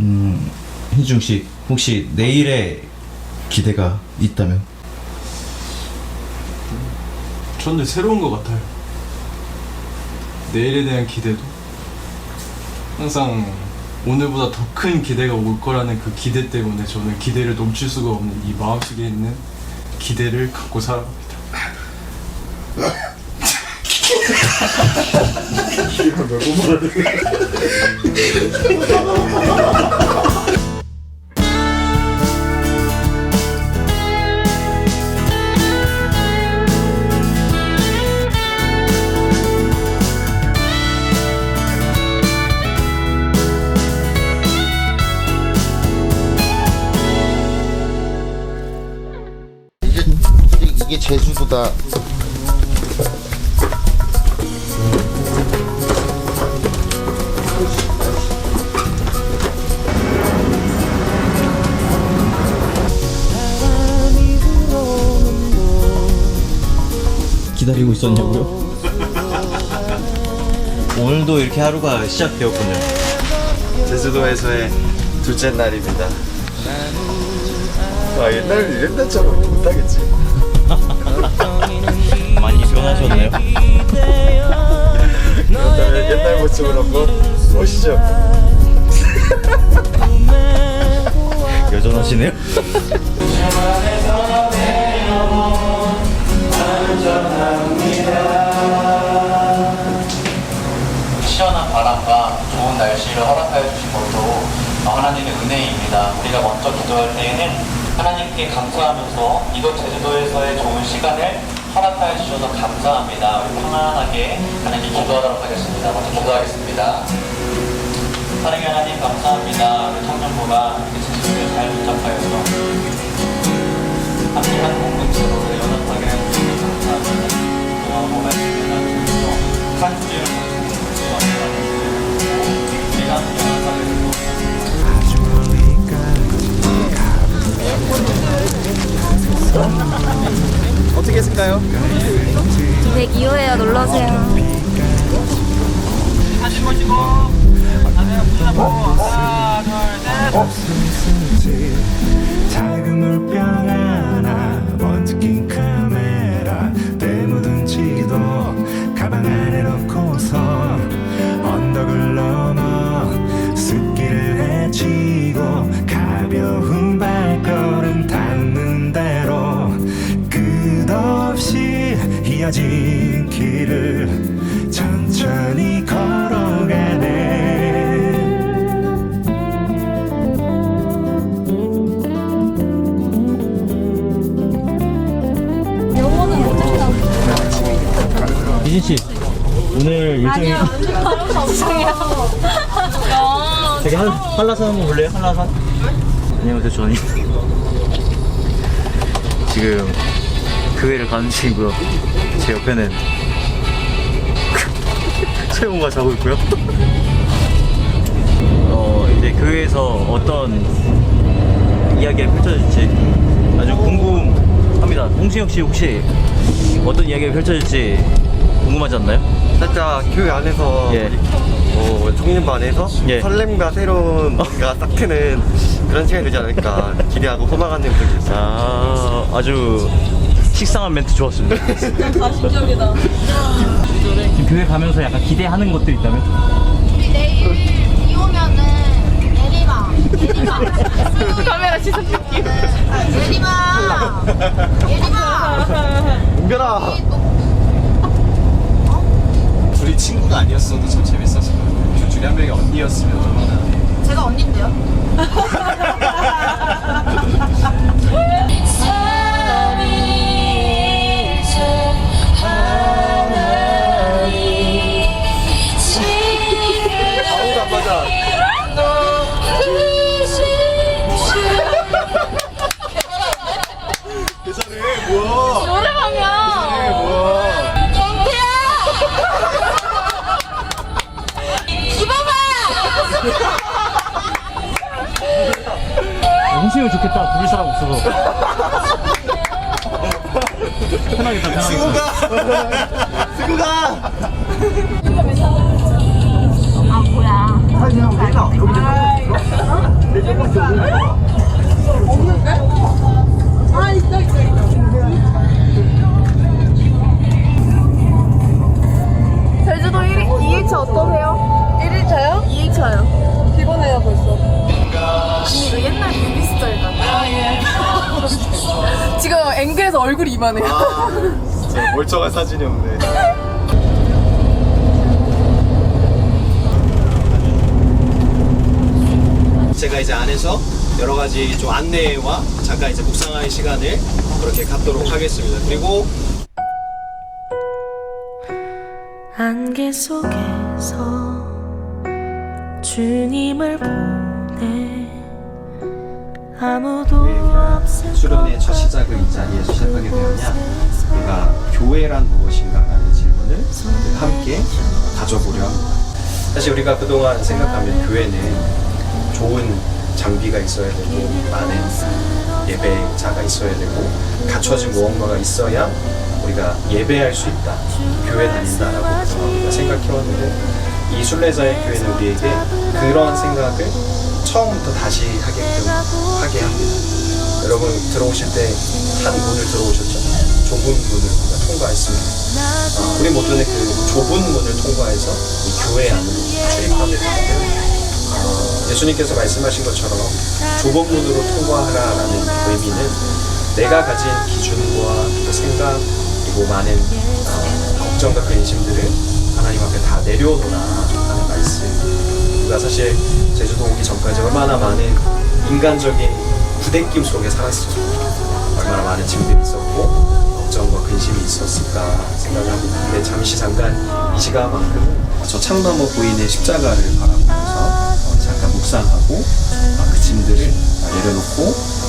음, 희중 씨 혹시 내일의 기대가 있다면? 저는 새로운 것 같아요. 내일에 대한 기대도 항상 오늘보다 더 큰 기대가 올 거라는 그 기대 때문에 저는 기대를 넘칠 수가 없는 이 마음속에 있는 기대를 갖고 살아갑니다. 이게 제주도다. 있었냐고요? 오늘도 이렇게 하루가 시작되었군요. 제주도에서의 둘째 날입니다. 아 옛날 옛날처럼 못하겠지. 많이 변하셨네요. 옛날 옛날 모습으로 한번 보시죠. 여전하시네요. 날씨를 허락하여 주신 것도 하나님의 은혜입니다. 우리가 먼저 기도할 때에는 하나님께 감사하면서 이곳 제주도에서의 좋은 시간을 허락하여 주셔서 감사합니다. 편안하게 하나님께 기도하도록 하겠습니다. 먼저 기도하겠습니다. 사랑의 하나님 감사합니다. 우리 청년부가 이렇게 제주도에 잘 도착하여서 함께한 공동체로 연합하게 해주셔서 감사합니다. 또한 주셔서 산지를 우리가 함께 연합하게 어떻게 했을까요? 102호에요. 놀러 오세요. 작은 일정이 되게 한, 한라산 한번 볼래요? 한라산? 안녕하세요 저는 지금 교회를 가는 중이고요 제 옆에는 세훈가 자고 있고요 어 이제 교회에서 어떤 이야기가 펼쳐질지 아주 궁금합니다 홍신혁 씨 혹시 어떤 이야기가 펼쳐질지 궁금하지 않나요? 살짝 교회 안에서 예. 어, 청년반에서 예. 설렘과 새로운 뭔가 싹 트는 그런 시간이 되지 않을까 기대하고 소망하는 분이 있어요. 아, 아주 식상한 멘트 좋았습니다. 가심적이다. 지금 교회 가면서 약간 기대하는 것들 있다면? 우리 내일 비 오면은 내리막. 내리막. 카메라 시선 뺏기. 내리막. 내리막. 은별아! 친구가 아니었어도 참 재밌었을 거예요. 둘 중에 한 명이 언니였으면 얼마나 제가 언니인데요. 없어서. 편하겠다 편하겠다 친구가! 아 뭐야 사진이랑 내가! 여기 내가 없는데? 아 있어 있어 있어 이만해요. 진짜 멀쩡한 사진이 없네. 제가 이제 안에서 여러 가지 좀 안내와 잠깐 이제 묵상하는 시간을 그렇게 갖도록 하겠습니다. 그리고 안개 속에서 주님을 보내 수련의 첫 시작을 이 자리에서 시작하게 되었냐? 우리가 교회란 무엇인가 라는 질문을 함께 가져보려 합니다. 사실 우리가 그동안 생각하면 교회는 좋은 장비가 있어야 되고 많은 예배자가 있어야 되고 갖춰진 무언가가 있어야 우리가 예배할 수 있다. 교회 다닌다라고 그동안 우리가 생각해왔는데 이 순례자의 교회는 우리에게 그런 생각을 처음부터 다시 하게끔 하게 합니다. 여러분 들어오실 때 한 문을 들어오셨죠? 좁은 문을 우리가 통과했습니다. 아, 우리 모두는 그 좁은 문을 통과해서 이 교회 안으로 출입하게 되는데요. 아, 예수님께서 말씀하신 것처럼 좁은 문으로 통과하라라는 의미는 내가 가진 기준과 또 생각 그리고 많은 어, 걱정과 근심들을 하나님 앞에 다 내려놓으라 하는 말씀. 우리가 사실 제주도 오기 전까지 얼마나 많은 인간적인 부대낌 속에 살았을까. 얼마나 많은 짐들이 있었고 걱정과 근심이 있었을까 생각을 하고 있는데 잠시 잠깐 이 시간만큼은 저 창너머 보이는 십자가를 바라보면서 어, 잠깐 묵상하고 어, 그 짐들을 내려놓고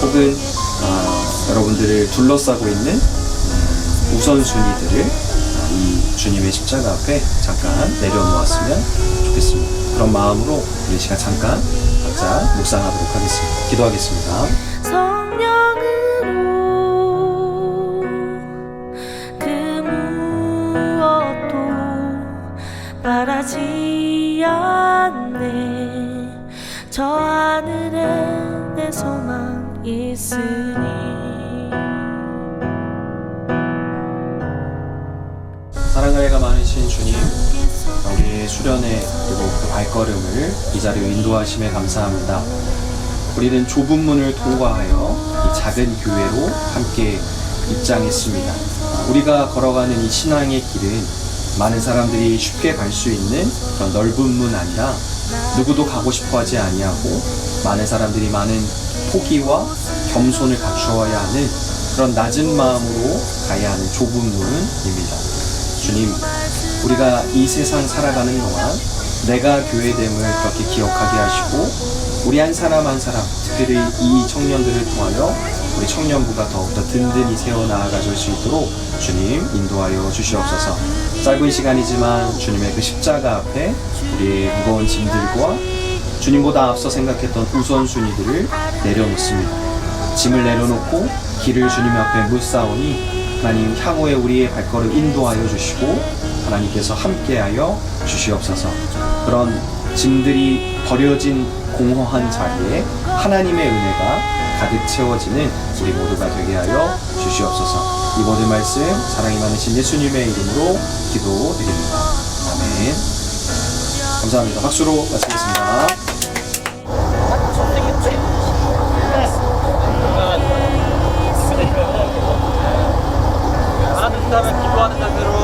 혹은 어, 여러분들을 둘러싸고 있는 음, 우선순위들을 어, 이 주님의 십자가 앞에 잠깐 내려놓았으면 좋겠습니다. 그런 마음으로 우리 시간 잠깐 각자 묵상하도록 하겠습니다. 기도하겠습니다. 그 바라지 않네 저 하늘에 내 소망 있으니 많으신 주님, 우리의 수련회 그리고 그 발걸음을 이 자리에 인도하심에 감사합니다. 우리는 좁은 문을 통과하여 이 작은 교회로 함께 입장했습니다. 우리가 걸어가는 이 신앙의 길은 많은 사람들이 쉽게 갈 수 있는 그런 넓은 문 아니라 누구도 가고 싶어 하지 아니하고 많은 사람들이 많은 포기와 겸손을 갖추어야 하는 그런 낮은 마음으로 가야 하는 좁은 문입니다. 주님, 우리가 이 세상 살아가는 동안 내가 교회됨을 그렇게 기억하게 하시고 우리 한 사람 한 사람, 특별히 이 청년들을 통하여 우리 청년부가 더욱더 든든히 세워 나아가줄 수 있도록 주님 인도하여 주시옵소서. 짧은 시간이지만 주님의 그 십자가 앞에 우리의 무거운 짐들과 주님보다 앞서 생각했던 우선순위들을 내려놓습니다. 짐을 내려놓고 길을 주님 앞에 묻사오니 하나님 향후에 우리의 발걸음 인도하여 주시고 하나님께서 함께하여 주시옵소서. 그런 짐들이 버려진 공허한 자리에 하나님의 은혜가 가득 채워지는 우리 모두가 되게 하여 주시옵소서. 이 모든 말씀 사랑이 많으신 예수님의 이름으로 기도드립니다. 아멘. 감사합니다. 박수로 마치겠습니다. 알아듣다면 기도하는 자세로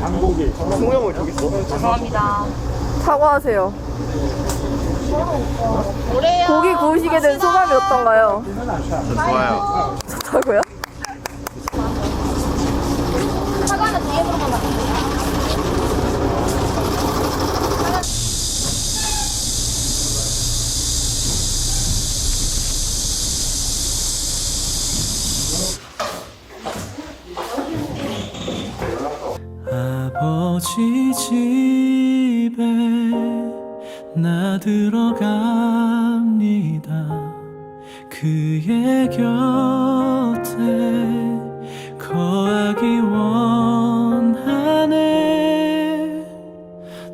장복이. 사과하세요. 고기 구우시게 된 소감이 어떤가요? 좋아요. 좋다고요? 집에 나 들어갑니다. 그 그의 곁에 거하기 원하네.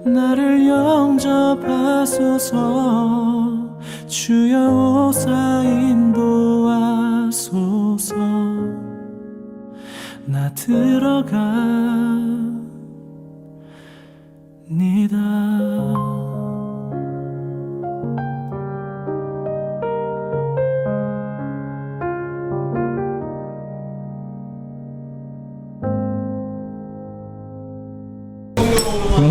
나를 영접하소서. 주여 오사 인도하소서. 나 들어갑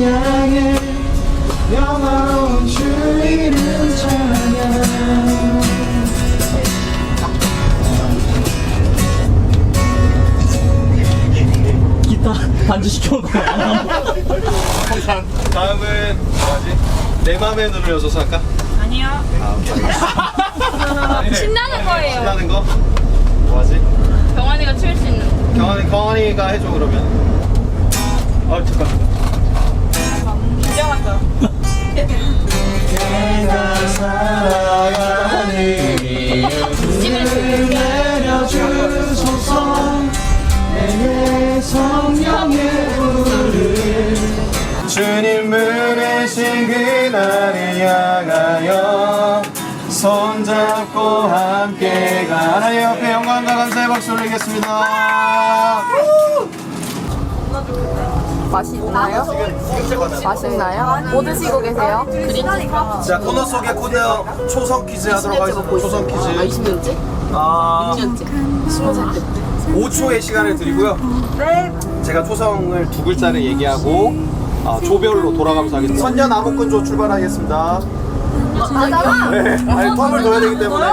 찬양해 영화로운 주 이름 찬양 기타 반주 시켜놓고. 다음은 뭐하지? 내 맘에 눈을 여서서 할까? 아니요. 신나는 거예요 신나는 거? 뭐하지? 병환이가 출수 있는 경환이, 경환이가 해줘 그러면. 아 잠깐. 주님 은혜신 그날을 향하여 손잡고 함께 가 하나님 옆에 영광과 감사의 박수 올리겠습니다 맛있나요? 맛있나요? 뭐 드시고 계세요? 자 코너 속의 코너 초성 퀴즈 하도록 하겠습니다. 초성 퀴즈. 20년째? 아. 5초의 시간을 드리고요. 네 제가 초성을 두 글자를 얘기하고 아, 조별로 돌아가면서 하겠습니다. 선녀 나무꾼조 출발하겠습니다. 맞아 네. 아니 텀을 둬야 되기 때문에.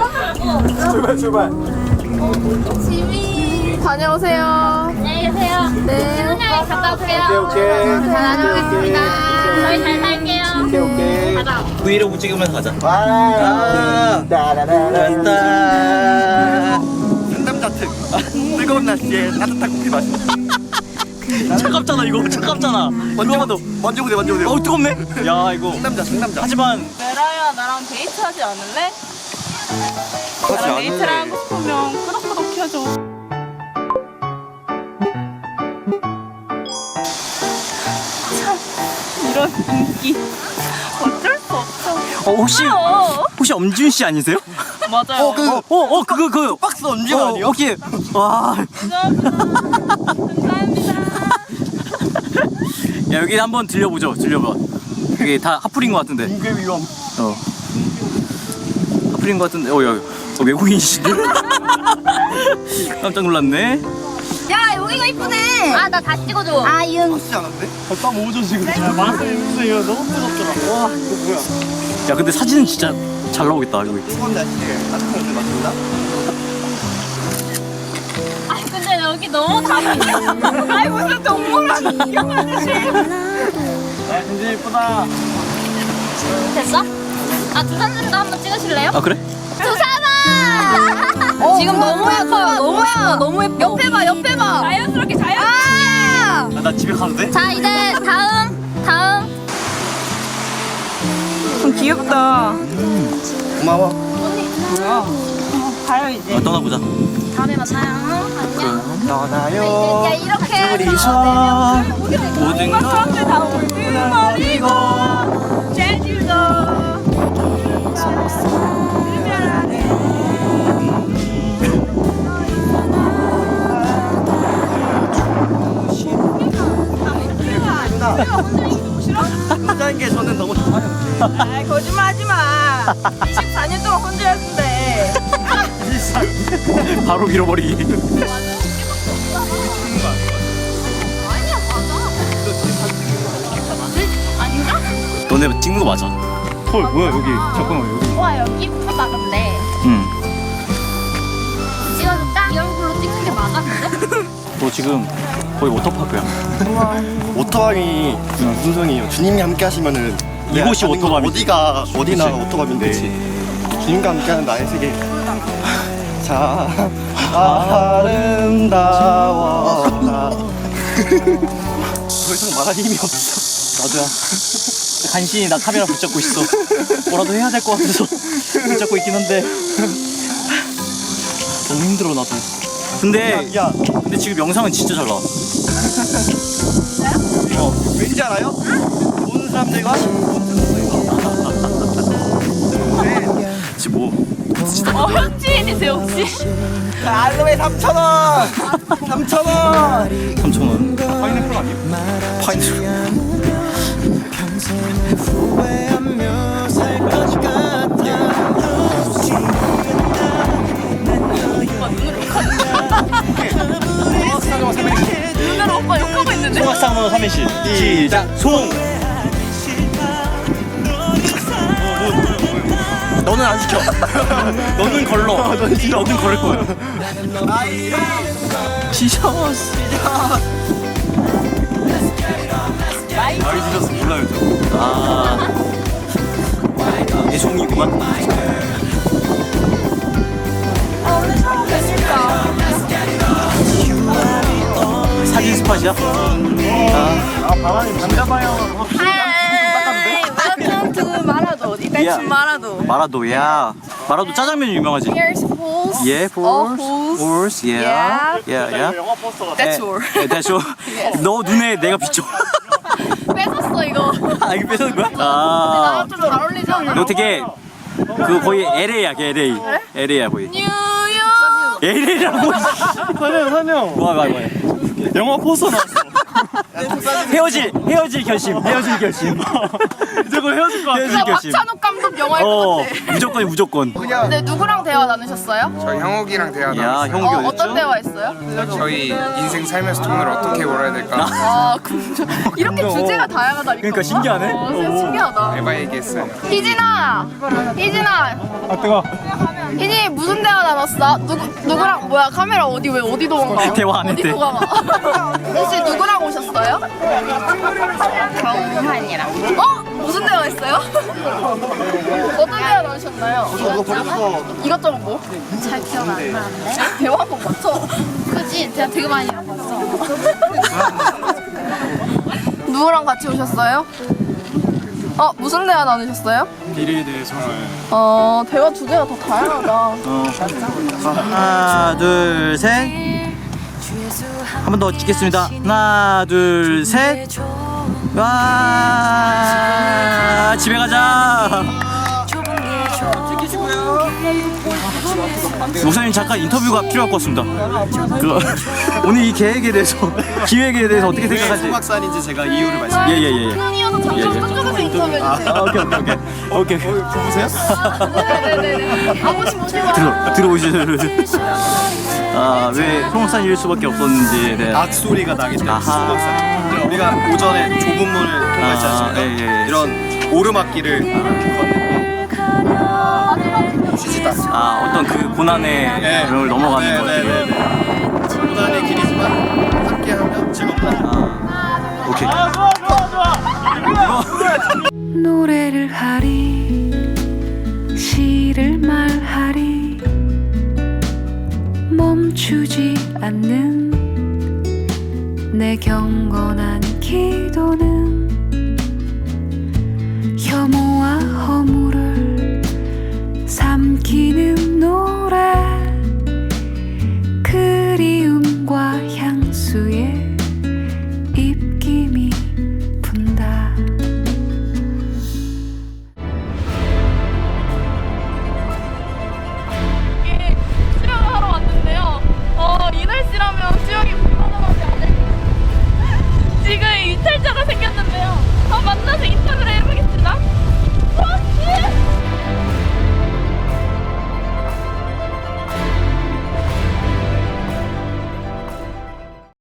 출발 출발. 다녀오세요. 안녕히 계세요. 네. 갔다 올게요 오케이 오케이. 잘 다녀오겠습니다. 저희 잘 살게요. 오케이 오케이. 브이로그 찍으면서 가자. 와. 따라라라따 상남자 특 뜨거운 날씨에 따뜻한 커피 마시고. 차갑잖아 이거. 차갑잖아. 먼저 먼저 보세요 먼저 보세요. 어 뜨겁네. 야 이거. 상남자 상남자. 하지만 메라야 나랑 데이트 하지 않을래? 안 데이트를. 하고 싶으면 끄덕끄덕 켜줘. 이런 인기 어쩔 수 없어. 어, 혹시 혹시 엄지훈 씨 아니세요? 맞아요. 어, 어, 어 그거 그 박스 엄지훈 아니요? 혹시 와. 야 여기 한번 들려보죠. 들려봐. 이게 다 하풀인 것 같은데. 공개 위험 어. 하풀인 것 같은데. 어, 야, 어, 외국인이시네. 깜짝 놀랐네. 야 여기가 이쁘네. 아 나 다시 찍어줘. 아 이응. 하지 않았는데? 땀 오죠 지금. 말씀해주세요 너무 뜨겁더라 와 이거 뭐야? 야, 근데 사진은 진짜 잘 나오겠다 여기. 뜨거운 날씨에 따뜻한 커피 마십니다 아 근데 여기 너무 다르네. 아이 무슨 동물원 구경하듯이 야 진짜 예쁘다. 됐어? 아 두산들도 한번 찍으실래요? 아 그래? 두산아 지금 너무 예뻐요. 너무 예뻐 너무 예뻐 옆에 봐 옆에 봐. 자연스럽게 자연 아! 아, 나 집에 가도 돼? 자 이제 다음 다음. 좀 귀엽다. 고마워. 가요 이제. 아, 떠나보자. 다음에 만나요. 안녕 떠나요. 야 이렇게 둘이서. 모든 걸 사람들 다 울고. 버리고. 제주도 혼자인 게 저는 너무 좋아요 아 거짓말 하지 마. 24년 동안 혼자 했는데. 바로 밀어버리기. 아닌가? 너네 찍는 거 맞아. 헐 뭐야 여기 잠깐만 여기. 와 여기 이쁘다 근데. 응. 찍어줄까? 이 얼굴로 찍는 게 맞아 근데? 너 지금 거의 워터파크야. 오토밤이 무슨 소리예요? 주님이 함께 하시면은 이곳이 건 오토밤이지. 어디가 어디나 그치. 오토밤인데 그치. 주님과 함께하는 나의 세계. 자 아름다워 나. 더 이상 말할 힘이 없어. 나도야. 간신히 나 카메라 붙잡고 있어. 뭐라도 해야 될 것 같아서 붙잡고 있긴 한데 너무 힘들어 나도. 근데 야 근데 지금 영상은 진짜 잘 나와. 왠지 알아요? 보는 사람들과 지금 뭐 어 현지인이세요 혹시? 알로에 3,000원! 3,000원! 3천 원. 파인애플 아니에요? 파인애플. 시 시작. 송. 너는 안 시켜. 너는 걸러. 너는 걸을 거야. 시작. 많이 드셨어 몰라요 저. 아. 애송이구만. 스팟이야? 하이 welcome to 마라도 이벤트 마라도 마라도 야. 마라도 짜장면 유명하지. Here's fools 예, all 폴스. fools 폴스. 예. Yeah. 예, 예. That's all 예, that's all. 너 눈에 내가 비춰. 뺏었어 이거 아, 이거 뺏은 거야? 아. 나랑 좀잘 어울리지 않아? 너 되게 그 거의 LA야, LA. LA야 거의. 뉴욕 LA라고. 선영 선영 와, 와, 와. 영화 포스터 나왔어 헤어질, 헤어질 결심, 헤어질 결심. 저거 헤어질 거 헤어질 결심. 박찬욱 감독 영화일 것 어, 같아 무조건, 무조건. 근데 누구랑 대화 나누셨어요? 저희 형욱이랑 대화 야, 나눴어요. 형욱이 어, 어딨죠? 어떤 대화했어요? 저희 인생 살면서 돈을 어떻게 벌어야 될까 아 그- 이렇게 주제가 다양하다니까 그러니까 신기하네. 어, 진짜 신기하다 에바 얘기했어요. 희진아 희진아 아 뜨거 희진이 무슨 대화 나눴어? 누구, 누구랑 뭐야 카메라 어디 왜 어디 도망가? 대화 안 어디 했대. 도망가? 혹시 누구랑 오셨어요? 경환이랑 어? 무슨 대화 했어요? 어떤 대화 나누셨나요? 이것저것 뭐? 잘 기억 안 나는데 대화 한번 맞춰 그지? 대화 되게 많이 해봤어 누구랑 같이 오셨어요? 어 무슨 대화 나누셨어요? 미래에 대해서. 어 대화 주제가 더 다양하다 어. 하나, 둘, 셋. 한 번 더 찍겠습니다. 하나, 둘, 셋. 와, 집에 가자. 목사님 잠깐 인터뷰가 필요할 것 같습니다. 그 오늘 이 계획에 대해서 기획에 대해서 어떻게 생각하지? 소박산인지 제가 이유를 말씀. 예예예. 예, 예. 큰 이어서 잠깐 저쪽에서 인터뷰해주세요 아, 오케이 오케이 오케이 오케이. 보세요? 네네네 아버지 모시고 들어 들어오시죠. 아왜 소목산일 수밖에 없었는지에 대한 악 소리가 나기 때문에 아하. 소박산. 우리가 오전에 좁은 문을 통과했지 아, 않습니까? 예, 예, 예. 이런 오르막길을 걷는 아 어떤 그 고난의 네. 을 넘어가는 네, 것들. 네, 네, 고난의 길이지만 함께하면 즐겁다. 아 오케이. 노래를 하리 시를 말하리 멈추지 않는 내 경건한 기도는 혐오와 허무